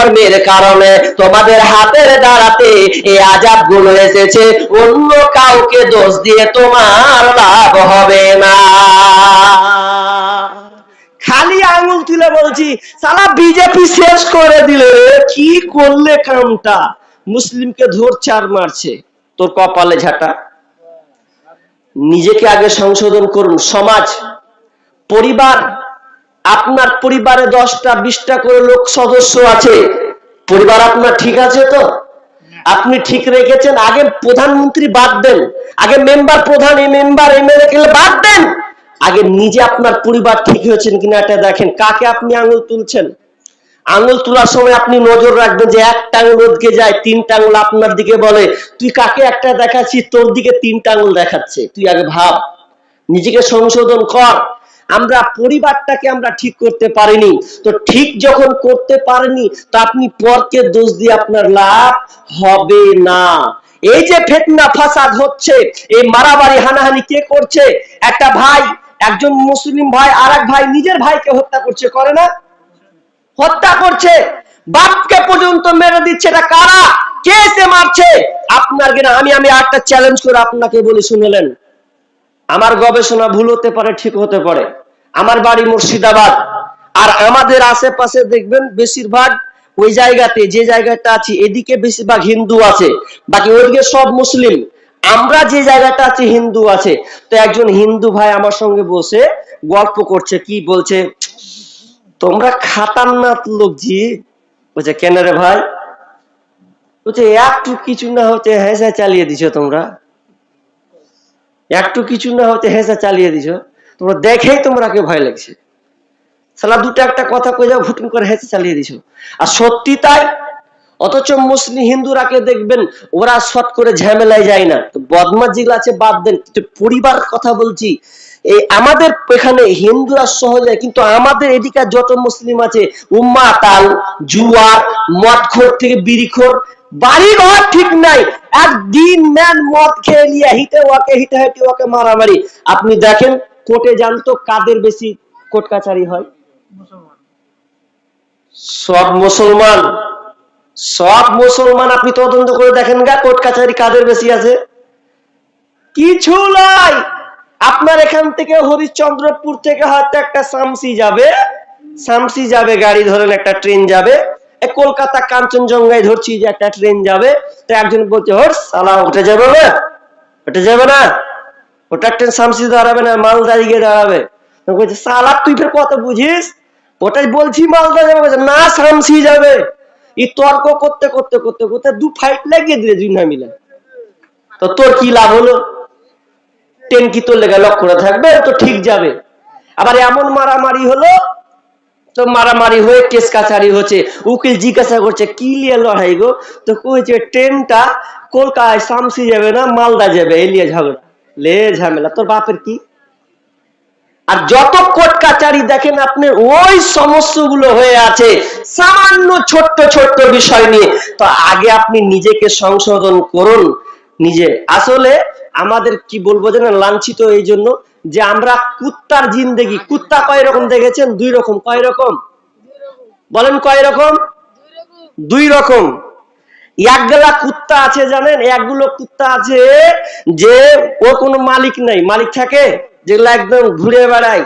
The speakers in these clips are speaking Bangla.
কর্মের কারণে তোমাদের হাতের দ্বারাতে এই আজাবগুলো এসেছে। অন্য কাউকে দোষ দিয়ে তোমার লাভ হবে না। খালি আঙুল তুলে বলছি, সালা বিজেপি শেষ করে দিলে কি করলে কামটা? মুসলিমকে ধরছে আর মারছে। তোর কপালে ঝাঁটা। নিজেকে আগে সংশোধন করুন। সমাজ, পরিবার আপনার পরিবারে দশটা, বিশটা করে লোক সদস্য আছে। পরিবার আপনার ঠিক আছে তো? আপনি ঠিক রেখেছেন, আগে প্রধানমন্ত্রী বাদ দেন। আগে মেম্বার প্রধান, এই মেম্বার এমএলএ কেলে বাদ দেন। আগে নিজে আপনার পরিবার ঠিক হয়েছেন কিনা এটা দেখেন। কাকে আপনি আঙুল তুলছেন? আঙুল তোলার সময় আপনি নজর রাখবেন যে একটা আঙুল ওদিকে যায়, তিনটা আঙুল আপনার দিকে বলে। তুই কাকে একটা দেখাচ্ছি তোর দিকে তিনটা আঙুল দেখাচ্ছে। তুই আগে ভাব। নিজেকে সংশোধন কর। আমরা পরিবারটাকে আমরা ঠিক করতে পারিনি। তো ঠিক যখন করতে পারেনি, তো আপনি পরকে দোষ দিয়ে আপনার লাভ হবে না। এই যে ফেতনা ফাসাদ হচ্ছে, এই মারামারি হানাহানি কে করছে? একটা ভাই, একজন মুসলিম ভাই আর ভাই নিজের ভাইকে হত্যা করছে, করে না? হত্যা করছে। বাপকে পর্যন্ত মেরে দিচ্ছে, এটা কারা? কে এসে মারছে? আপনার কিনা, আমি আমি একটা চ্যালেঞ্জ করে আপনাকে বলি, শুনলেন? আমার গবেষণা ভুল হতে পারে, ঠিক হতে পারে। আমার বাড়ি মুর্শিদাবাদ। আর আমাদের আশেপাশে দেখবেন বেশিরভাগ ওই জায়গাতে, যে জায়গাটা আছে, এদিকে বেশিরভাগ হিন্দু আছে। বাকি ওইদিকে সব মুসলিম। আমরা যে জায়গাটা আছে, হিন্দু আছে। তো একজন হিন্দু ভাই আমার সঙ্গে বসে গল্প করছে, কি বলছে, তোমরা খাতারনাথ লোক জি? বলছে, কেন রে ভাই? বলছে, একটু কিছু না হতে হেসা চালিয়ে দিছো তোমরা। একটু কিছু না হতে হেসা চালিয়ে দিছো। তোমরা দেখেই তোমরা কে ভয় লাগছে। সালা দুটো একটা কথা কয়ে যাও ভুটুম করে হেসে চালিয়ে দিছো। আর সত্যি তাই? অথচ মুসলিম হিন্দুরাকে দেখবেন, ওরা শট করে ঝামেলায় যায় না। বদমাস যেগুলো আছে, বাদ দেন। কিন্তু পরিবার কথা বলছি, এই আমাদের এখানে হিন্দুরা সহজে, কিন্তু আমাদের এদিকে যত মুসলিম আছে উম্মা তাল জুয়ার, মদখোর থেকে বিড়িখোর বাড়ি ঘর ঠিক নাই। একদিন ম্যান মদ খেয়ে নিয়ে হিটে ওকে হিটে হিটে ওকে মারামারি। আপনি দেখেন কোর্টে জানতো কাদের বেশি কোর্ট কাছারি হয়? সব মুসলমান। সব মুসলমান আপনি তদন্ত করে দেখেন গা কোর্ট কাছারি কাদের বেশি আছে। কিছু নয় আপনার এখান থেকে হরিশ্চন্দ্রপুর থেকে হয়তো একটা সামসি যাবে। সামসি যাবে, গাড়ি ধরেন একটা ট্রেন যাবে। কলকাতা কাঞ্চনজঙ্ঘায় ধরছি যে একটা ট্রেন যাবে। তো একজন বলছে হর সালা ওটা যাবে না? ওটা যাবে না? ওটা ট্রেন সামসি দাঁড়াবে না, মালদা গিয়ে দাঁড়াবে। বলছে সালা, তুই ফের কত বুঝিস? ওটাই বলছি, মালদা যাবে না, সামসি যাবে। এই তর্ক করতে করতে করতে করতে দু ফাইট লাগিয়ে দিলে দুই না মিলে। তো তোর কি লাভ হলো? ট্রেন কি তোর লেগে লক্ষ্য করে থাকবে? তো ঠিক যাবে। আবার এমন মারামারি হলো, তো মারামারি হয়ে কেস কাছারি হচ্ছে। উকিল জিজ্ঞাসা করছে, কি লিয়ে লড়াই গো? তো কইছে ট্রেনটা কলকাতায় শামসি যাবে না, মালদা যাবে। এই লিয়ে ঝগড়া। লে ঝামেলা, তোর বাপের কি? আর যত কোর্ট কাচারি দেখেন আপনি, ওই সমস্যাগুলো হয়ে আছে, সামান্য ছোট্ট ছোট্ট বিষয় নিয়ে। তো আগে আপনি নিজেকে সংশোধন করুন, নিজে। আসলে আমাদের কি বলব জানেন, লাঞ্ছিত এই জন্য যে আমরা কুত্তার জিন্দেগি। কুত্তা কয় রকম দেখেছেন? দুই রকম। কয় রকম? বলেন কয় রকম? দুই রকম। একগুলা কুত্তা আছে জানেন? একগুলো কুত্তা আছে যে ওর কোনো মালিক নাই। মালিক থাকে? যেগুলো একদম ঘুরে বেড়ায়।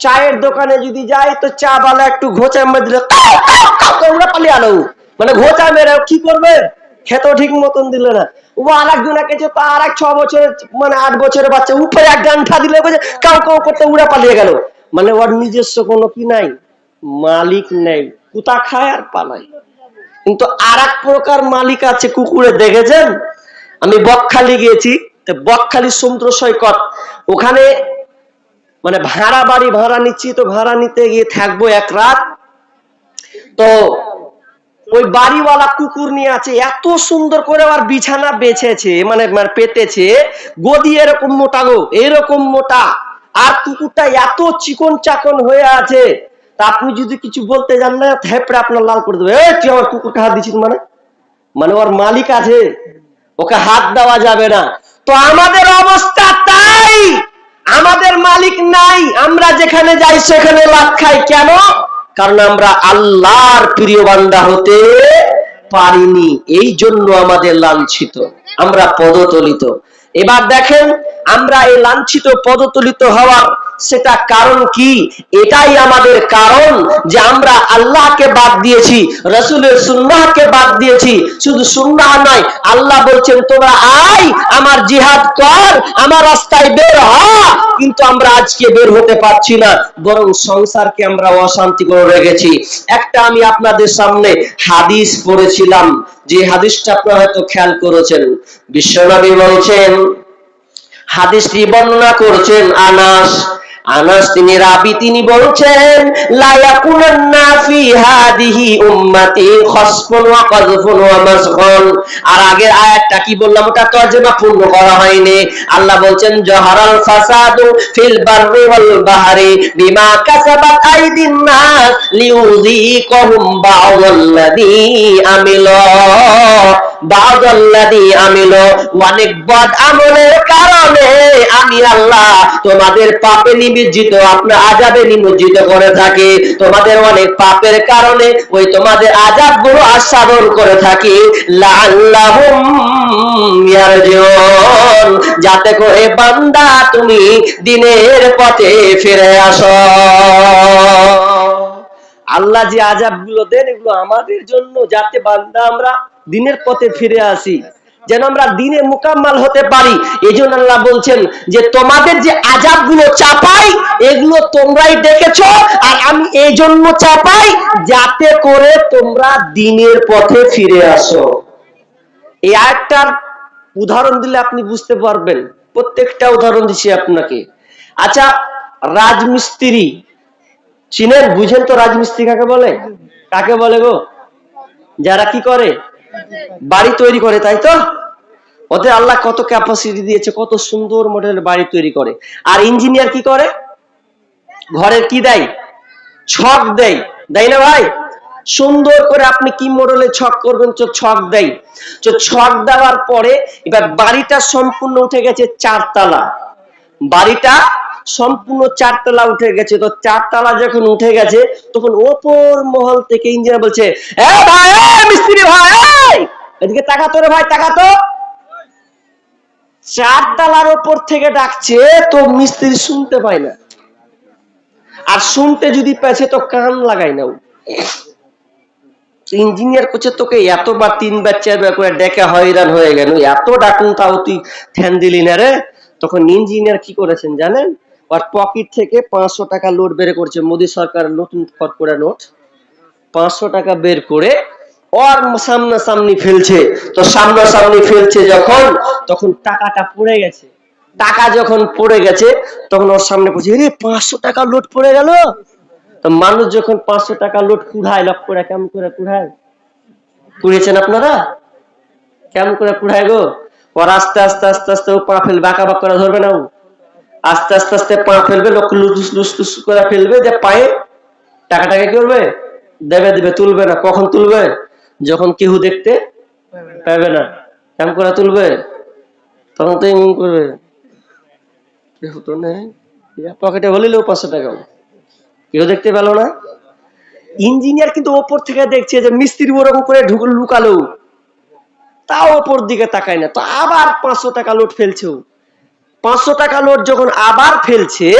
চায়ের দোকানে যদি যাই তো চা বালা একটু ঘোচা মেরে উড়ে পালিয়ে আলো। মানে ঘোচা মেরে কি করবে? খেতে ঠিক মতন দিল না। ও আর একজনে কেছে তো আর এক ছ বছরের মানে আট বছরের বাচ্চা, উপরে এক গান্ঠা দিলে কাউ কাউ করতে উড়ে পালিয়ে গেল। মানে ওর নিজস্ব কোনো কি নাই? মালিক নেই। কুতা খায় আর পালায়। কিন্তু আর এক প্রকার মালিক আছে কুকুরে, দেখেছেন? আমি বকখালি গিয়েছি বকখালি সমুদ্র সৈকত ওখানে মানে ভাড়া বাড়ি, ভাড়া নিচ্ছি, তো ভাড়া নিতে গিয়ে থাকব এক রাত। তো ওই বাড়িওয়ালা কুকুর নিয়ে আছে, এত সুন্দর করে আর বিছানা বেছেছে মানে মানে পেতেছে, গদি এরকম মোটা গো, এরকম মোটা। আর কুকুরটা এত চিকন চাকন হয়ে আছে তা আপনি যদি কিছু বলতে যান না থেপড়ে আপনার লাল করে দেবে। তুই আমার কুকুরটা হাত দিচ্ছিস মানে? মানে ওর মালিক আছে। ওকে হাত দেওয়া যাবে না। তো আমাদের অবস্থা তাই। আমাদের মালিক নাই। আমরা যেখানে যাই, সেখানে লাভ খাই। কেন? কারণ আমরা আল্লাহর প্রিয় বান্দা হতে পারিনি। এই জন্য আমাদের লাঞ্ছিত। আমরা পদতলিত। এবার দেখেন, আমরা এই লাঞ্ছিত, পদতলিত হওয়ার সেটা কারণ কি? এটাই আমাদের কারণ যে আমরা আল্লাহকে বাদ দিয়েছি, রসুলের সুন্নাহকে বাদ দিয়েছি। শুধু সুন্নাহ নয়, আল্লাহ বলছেন, তোমরা আয়, আমার জিহাদ কর, আমার রাস্তায় বের হ। কিন্তু আমরা আজকে বের হতে পারছি না, বরং সংসারকে আমরা অশান্তি করে রেখেছি। একটা আমি আপনাদের সামনে হাদিস পড়েছিলাম, যে হাদিসটা আপনারা হয়তো খেয়াল করেছেন। বিশ্বনবী বলছেন, হাদিসটি বর্ণনা করছেন আনাস আনাস, তিনি রাবি, তিনি বলছেন লা ইয়াকুনান্না ফি হাদিহি উম্মতি খাসফুন ওয়া কাযফুন ওয়া মাসখান আর আগের আয়াতটা কি বললাম, ওটা তরজমা পূর্ণ করা হয়নি। আল্লাহ বলছেন, জাহারাল ফাসাদু ফিল বাররি ওয়াল বাহরি বিমা কাসাবাত আইদিন নাস লিউযীকাহুম বা'দাল্লাযী আমিলু। আমিলু। অনেক আমলের কারণে আমি আল্লাহ তোমাদের পাপে নিমজ্জিত, আপনার আজাবে নিমজ্জিত করে থাকি। তোমাদের অনেক পাপের কারণে ওই তোমাদের আজাবগুলো আস্বাদন করে থাকি। যাতে করে বান্দা তুমি দিনের পথে ফিরে আসো। আল্লাহ যে আজাবগুলো দেন এগুলো আমাদের জন্য, যাতে বান্দা আমরা দিনের পথে ফিরে আসি, যেন আমরা দিনে মোকাম্মাল হতে পারি। এই জন্য আল্লাহ বলছেন যে, তোমাদের যে আজাবগুলো চাপাই, এগুলো তোমরাই দেখেছ, আর আমি এই জন্য চাপাই যাতে করে তোমরা দিনের পথে ফিরে আসো। এই আরেকটার উদাহরণ দিলে আপনি বুঝতে পারবেন। প্রত্যেকটা উদাহরণ দিচ্ছি আপনাকে। আচ্ছা রাজমিস্ত্রি, চিনেন? বুঝেন তো রাজমিস্ত্রি কাকে বলে? কাকে বলে গো? যারা কি করে? বাড়ি তৈরি করে, তাই তো? ওদের আল্লাহ কত ক্যাপাসিটি দিয়েছে, কত সুন্দর মডেলের বাড়ি তৈরি করে। আর ইঞ্জিনিয়ার কি করে? ঘরের কি দেয়? ছক দেয়। দেয় না ভাই? সুন্দর করে আপনি কি মডেলের ছক করবেন? তো ছক দেয়। তো ছক দেওয়ার পরে এবার বাড়িটা সম্পূর্ণ উঠে গেছে চারতলা। বাড়িটা সম্পূর্ণ চারতলা উঠে গেছে। তো চারতলা যখন উঠে গেছে, তখন ওপর মহল থেকে ইঞ্জিনিয়ার বলছে, এ ভাই মিস্ত্রি ভাই এদিকে তাকাতো রে ভাই, তাকাতো! চারতলার ওপর থেকে ডাকছে, তো মিস্ত্রি শুনতে পায় না। আর শুনতে যদি পেয়েছে তো কান লাগাই না ইঞ্জিনিয়ার করছে, তোকে এতবার তিনবার, চারবার করে ডেকে হয়রান হয়ে গেল। এত ডাকুন, তাও তুই ধ্যান দিলি না রে? তখন ইঞ্জিনিয়ার কি করেছেন জানেন? ওর পকেট থেকে পাঁচশো টাকা লোড বের করছে মোদী সরকার নতুন ফট করে নোট পাঁচশো টাকা বের করে ওর সামনাসামনি ফেলছে। তো সামনাসামনি ফেলছে যখন, তখন টাকাটা পড়ে গেছে। টাকা যখন পড়ে গেছে, তখন ওর সামনে বলছে রে পাঁচশো টাকা লোড পড়ে গেল? তো মানুষ যখন পাঁচশো টাকা লোড কুড়ায়, লক করে, কেমন করে কুড়ায়? কুড়িয়েছেন আপনারা? কেমন করে কুড়ায় গো? ওর আস্তে আস্তে আস্তে আস্তে, ও পা ফেলবে, আঁকা বাক করে ধরবে না ও। আস্তে আস্তে আস্তে পা ফেলবে, লোক লুস লুস লুস করে ফেলবে, যে পায়ে টাকাটাকে কি করবে? দেবে দেবে, তুলবে না। কখন তুলবে? যখন কেউ দেখতে পাবে না। কেমন করে তুলবে? তখন তো এমন করবে। কেউ তো নেই। পকেটে বলিলেও পাঁচশো টাকা। কেউ দেখতে পেল না। ইঞ্জিনিয়ার কিন্তু ওপর থেকে দেখছে যে মিস্ত্রি ওরকম করে ঢুক লুকালো তাও ওপর দিকে তাকায় না। তো আবার পাঁচশো টাকা লোড ফেলছে ও। পাঁচশো টাকা লোড যখন আবার ফেলছে,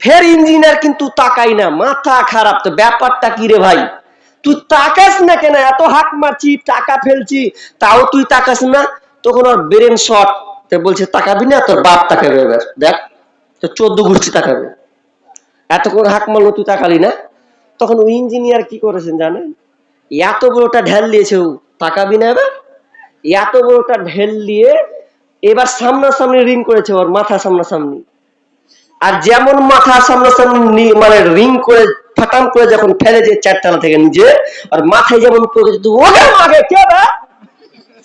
ফের ইঞ্জিনিয়ার কিন্তু তাকাই না, মাথা খারাপ। তো ব্যাপারটা কি রে ভাই? তুই তাকাস না কেন? এত হাক মারছি, টাকা ফেলছি, তাও তুই তাকাস না। তখন ওর ব্রেন শর্ট বলছে, তাকাবি না? তোর বাপ তাকাবে এবার। দেখ তো চোদ্দ গোষ্ঠী তাকাবে। এতক্ষণ হাক মারলো, তুই তাকালি না? তখন ওই ইঞ্জিনিয়ার কি করেছেন জানেন? এত বড়টা ঢেল দিয়েছে ও। তাকাবি না এবার? এত বড়টা ঢেল দিয়ে এবার সামনাসামনি রিং করেছে ওর, মাথা সামনাসামনি। আর যেমন মাথা সামনাসামনি মানে রিং করে ফাটাম করে যখন ফেলেছে চারতলা থেকে নিজে আর মাথায় যেমন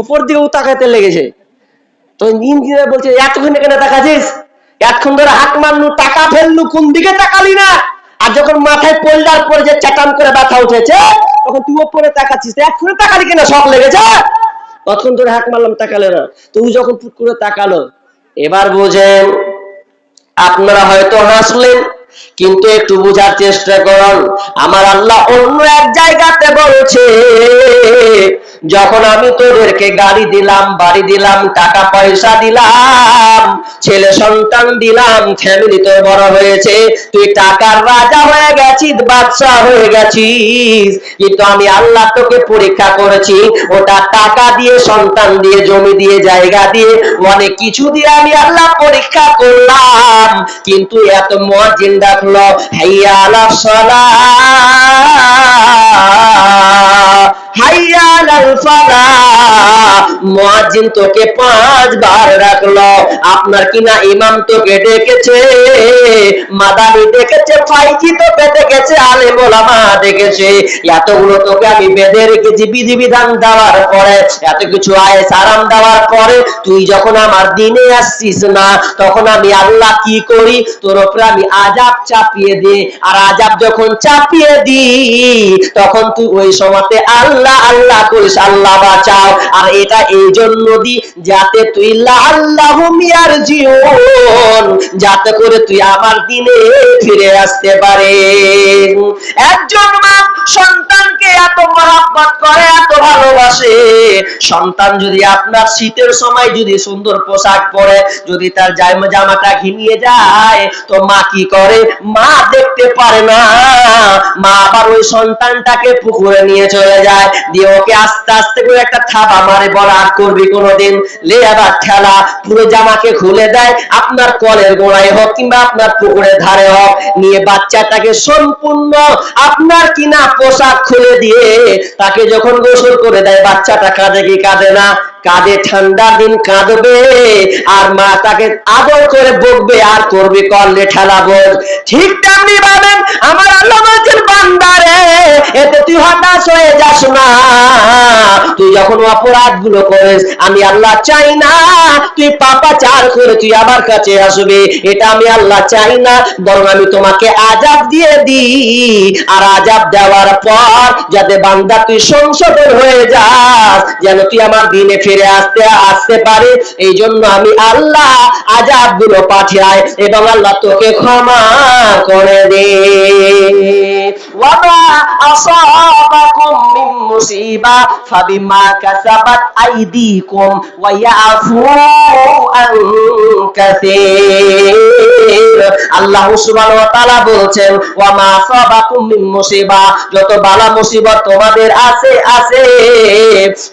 ওপর দিকে তাকাতে লেগেছে। তো ইঞ্জিনিয়ার বলছে, এতক্ষণ এখানে তাকাছিস? এতক্ষণ ধরে হাত মারলু, টাকা ফেললু, কোন দিকে তাকালি না? আর যখন মাথায় পোল্ডার পরে যে চাটান করে ব্যথা উঠেছে, তখন তুই ওপরে তাকাচ্ছিস এতক্ষণ তাকালি কিনা, শখ লেগেছে? ততক্ষণ ধরে হাক মারলাম, তাকালে না। তুই যখন ফুট করে তাকালো, এবার বোঝেন, আপনারা হয়তো হাসলেন কিন্তু একটু বোঝার চেষ্টা করুন আমার আল্লাহ অন্য এক জায়গাতে বলছে, যখন আমি তোদেরকে গাড়ি দিলাম, বাড়ি দিলাম, টাকা পয়সা দিলাম, ছেলে সন্তান দিলাম ফ্যামিলি তোর বড় হয়েছে, তুই টাকার রাজা হয়ে গেছিস বাদশা হয়ে গেছিস, কিন্তু আমি আল্লাহ তোকে পরীক্ষা করেছি, ওটা টাকা দিয়ে, সন্তান দিয়ে, জমি দিয়ে, জায়গা দিয়ে, অনেক কিছু দিয়ে আমি আল্লাহ পরীক্ষা করলাম, কিন্তু এত মজিন ডাকলো হাইয়া সালাহ হাইয়া ফালাহ। মুয়াজ্জিন তোকে পাঁচবার রাখল আপনার কিনা ইমাম তোকে ডেকেছে। মাদানি ডেকেছে, ফাইজি তোকে ডেকেছে, আলেম ওলামা ডেকেছে। এতগুলো তোকে আমি বেঁধে রেখেছি বিধি বিধান দেওয়ার পরে, এত কিছু আয়েস আরাম দেওয়ার পরে, তুই যখন আমার দিনে আসছিস না, তখন আমি আল্লাহ কি করি? তোর উপরে আমি আজাব চাপিয়ে দিই আর আজাব যখন চাপিয়ে দিই তখন তুই ওই সময়তে আল্লাহ আল্লাহ করিস আল্লাহ বাঁচাও। আর এটা এই জন্য দি, যাতে তুই আল্লাহ মিয়ার জীবন, যাতে করে তুই আমার দিনে ফিরে আসতে পারে। একজন মা সন্তানকে এত মহাব্বত করে, এত ভালোবাসে। সন্তান যদি আপনার শীতের সময় যদি সুন্দর পোশাক পরে, যদি তার জামা জামাটা ঘিমিয়ে যায়, তো মা কি করে? মা দেখতে পারে না। মা আবার ওই সন্তানটাকে পুকুরে নিয়ে চলে যায়। দিয়ে ওকে আস্তে আস্তে করে একটা থাবা মারে আর করবি কোনোদিন। লে আবার খেলা পুরো জামাকে খুলে দেয়। আপনার কলের গোড়ায় হোক কিংবা আপনার পুকুরের ধারে হোক, নিয়ে বাচ্চাটাকে সম্পূর্ণ আপনার কিনা পোশাক খুলে দিয়ে তাকে যখন গোসল করে দেয়, বাচ্চাটা কাঁদে কি কাঁদে না? কাঁদে ঠান্ডার দিন কাঁদবে, আর মা তাকে আদর করে বকবে, আর করবে করলে ঠেলা বোঝ। ঠিক তেমনি ভাবেন, আমার আল্লাহ বলছেন বান্দারে এতে তুই হতাশ হয়ে যাস না। তুই যখন অপরাধগুলো করিস, আমি আল্লাহ চাই না। তুই পাপা চার করে তুই আমার কাছে আসবে। এটা আমি আল্লাহ চাই না, বরং আমি তোমাকে আজাব দিয়ে দিই। আর আজাব দেওয়ার পর যাতে বান্দা তুই সংশোধন হয়ে যাস, যেন তুই আমার দিনে ফিরে আসতে আসতে পারে। এই জন্য আমি আল্লাহ আজাবগুলো পাঠাই এবং আল্লাহ তোকে ক্ষমা করে দে। আল্লাহ বলছেন মুসিবা, যত বালা মুসিবত তোমাদের আছে আছে।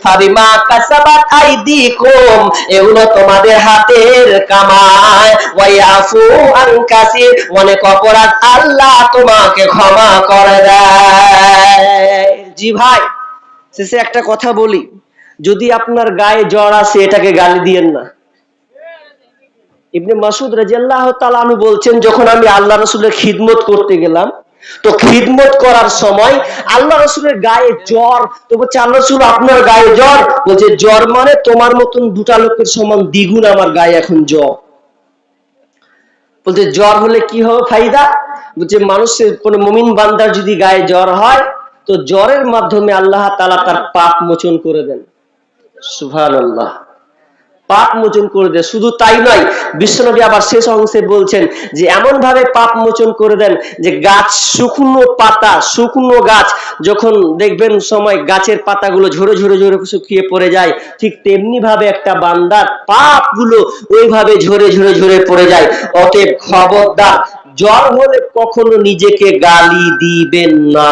ফাবিমা কাসাবাত আইদিকুম, এগুলো তোমাদের হাতের কামাই ওয়া ইয়াফু আন কাসীর অনেক অপরাধ আল্লাহ তোমাকে ক্ষমা করে দেয়। জি ভাই, শেষে একটা কথা বলি। যদি আপনার গায়ে জ্বর আছে এটাকে গালি দিয়েন না। ইবনে মাসুদ রাজিয়াল্লাহ তাআলা বলছেন, যখন আমি আল্লাহ রসুলের খিদমত করতে গেলাম তো খিদমত করার সময় আল্লাহ রসুলের গায়ে জ্বর, তো বলছে, আল্লাহ রসুল, আপনার গায়ে জ্বর? বলছে, জ্বর মানে তোমার মতন দুটা লোকের সমান দ্বিগুণ আমার গায়ে এখন জ্বর। বলছে, জ্বর হলে কি হবে ফায়দা? বলছে, মানুষের কোন মুমিন বান্দার যদি গায়ে জ্বর হয়, তো জ্বরের মাধ্যমে আল্লাহ তালা তার পাপ মোচন করে দেন। সুভান আল্লাহ পাপ মোচন করে দেয় শুধু তাই নয়, বিশ্বনবী আবার শেষ অংশে বলছেন যে এমন ভাবে পাপ মোচন করে দেন যে, গাছ শুকনো পাতা, শুকনো গাছ, যখন দেখবেন সময় গাছের পাতাগুলো ঝরে ঝরে ঝরে শুকিয়ে পড়ে যায়, ঠিক তেমনি ভাবে একটা বান্দার পাপগুলো ওইভাবে ঝরে ঝরে ঝরে পড়ে যায়। অতএব খবরদার জ্বর হলে কখনো নিজেকে গালি দিবেন না।